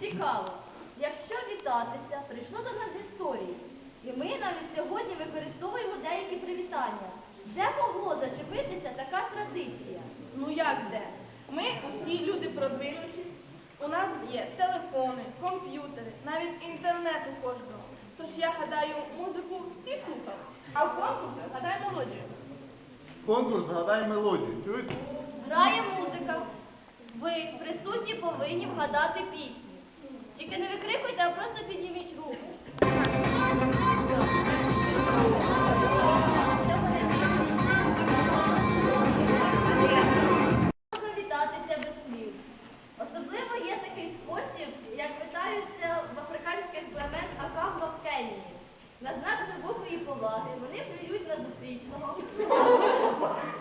Цікаво. Якщо вітатися, прийшло до нас з історії. І ми навіть сьогодні використовуємо деякі привітання. Де могло зачепитися така традиція? Ну як де? Ми усі люди продвинуті. У нас є телефони, комп'ютери, навіть інтернет у кожного. Тож я гадаю, музику всі слухали, а в конкурс гадай мелодію. Конкурс «Згадай мелодію. Чуєте? Грає музика. Ви, присутні, повинні вгадати пісню. Тільки не викрикуйте, а просто підніміть руку. Можна вітатися без слів. Особливо є такий спосіб, як вітаються в африканських племен Акагва в Кенії. На знак глибокої поваги вони плюють на зустрічного.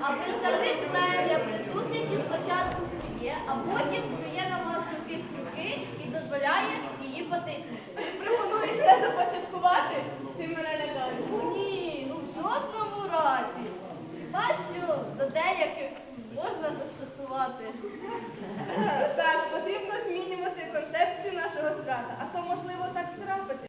А представник плем'я при зустрічі спочатку плює, а потім плює на власну кисть руки і дозволяє її потиснути. Пропонуєш це започаткувати? Ти мене лякаєш. Ну ні, ну в жодному разі. Хіба що до деяких можна застосувати. Е, Так, потрібно змінювати концепцію нашого свята, а то можливо так трапити.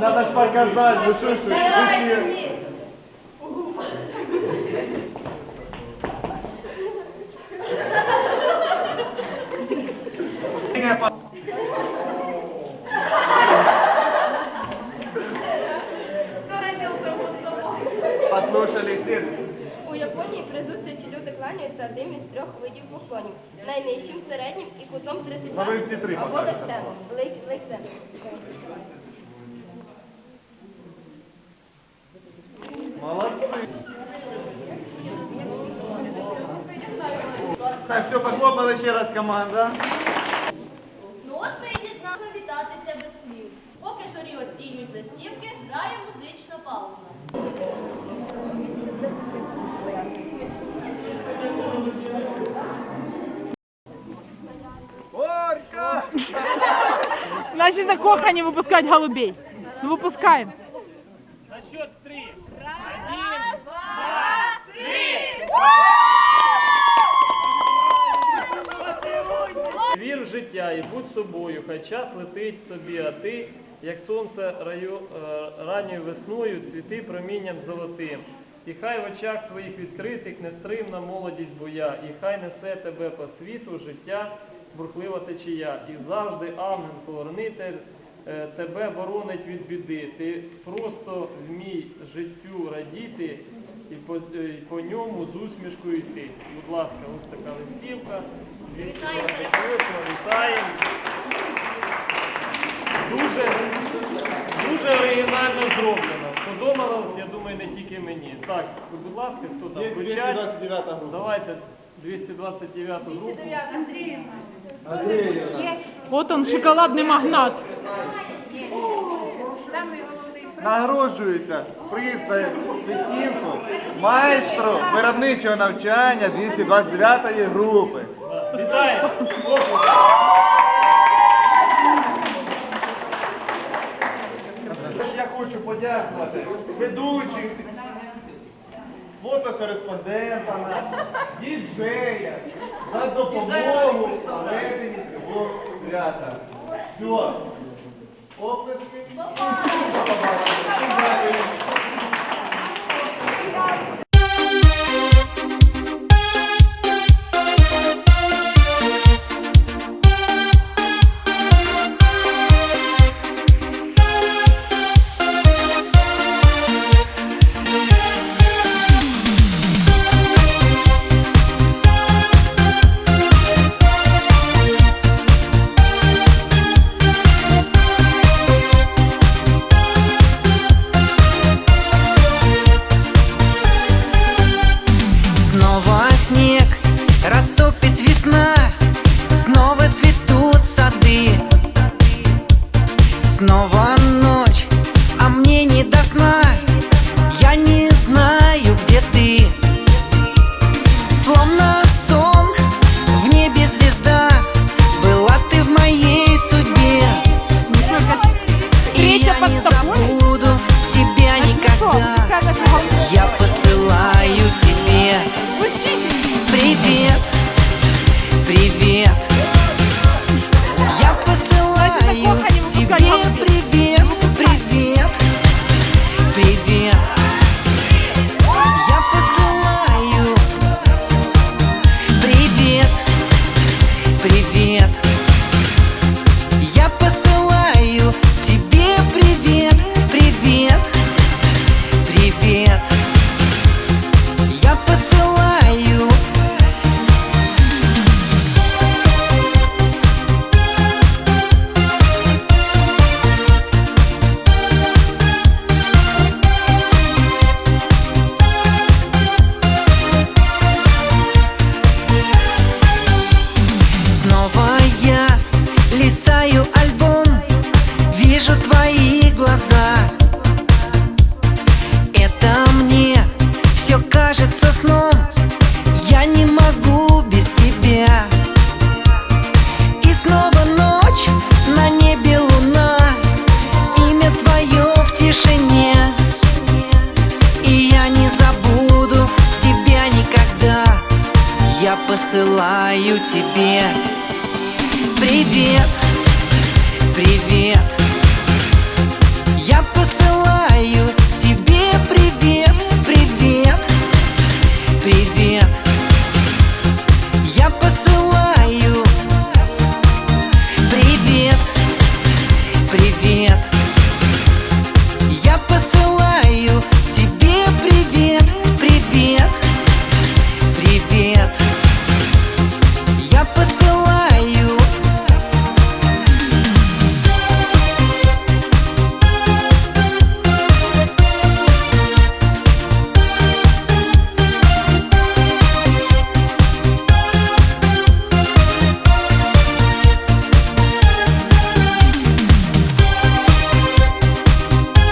Надо ж показати, ну що ж ви, Давай, ви ще- Денис. Родился вот. Послушали слід. У Японії при зустрічі люди кланяються одним із трьох видів поклонів. Найнижчим, середнім і кутом 32. Ну, ви всі три Або покажете. Все, похлопали ще раз команда. Ну от ми і дізналися вітатися без слів. Поки журі оцінюють листівки, грає музична пауза. Наші закохані випускають голубей. Ну випускаємо. На счет три. Вір в життя і будь собою, хай час летить собі, а ти, як сонце раю, е, ранньою весною, цвіти промінням золотим. І хай в очах твоїх відкритих нестримна молодість боя, і хай несе тебе по світу життя, бурхлива течія. І завжди ангел-повернитель е, тебе боронить від біди. Ти просто вмій життю радіти і по, е, і по ньому з усмішкою йти. Будь ласка, ось така листівка. Я думаю, не тільки мені. Так, будь ласка, хто там вручає? 229 група. Давайте 229 групу. Андріївна. От он шоколадний магнат. Нагороджується приз за листівку майстру виробничого навчання 229 групи. Вітаємо! Оплески. Подякувати ведучим, фотокореспондента нашого, діджея за допомогу в проведенні цього свята. Все. Оплески. Растопит весна Снова цветут сады. Снова ночь, а мне не до сна. Я не знаю, где ты. Словно сон, в небе звезда. Была ты в моей судьбе. И Третя я не забуду посылаю тебе. Привет, привет. Я посылаю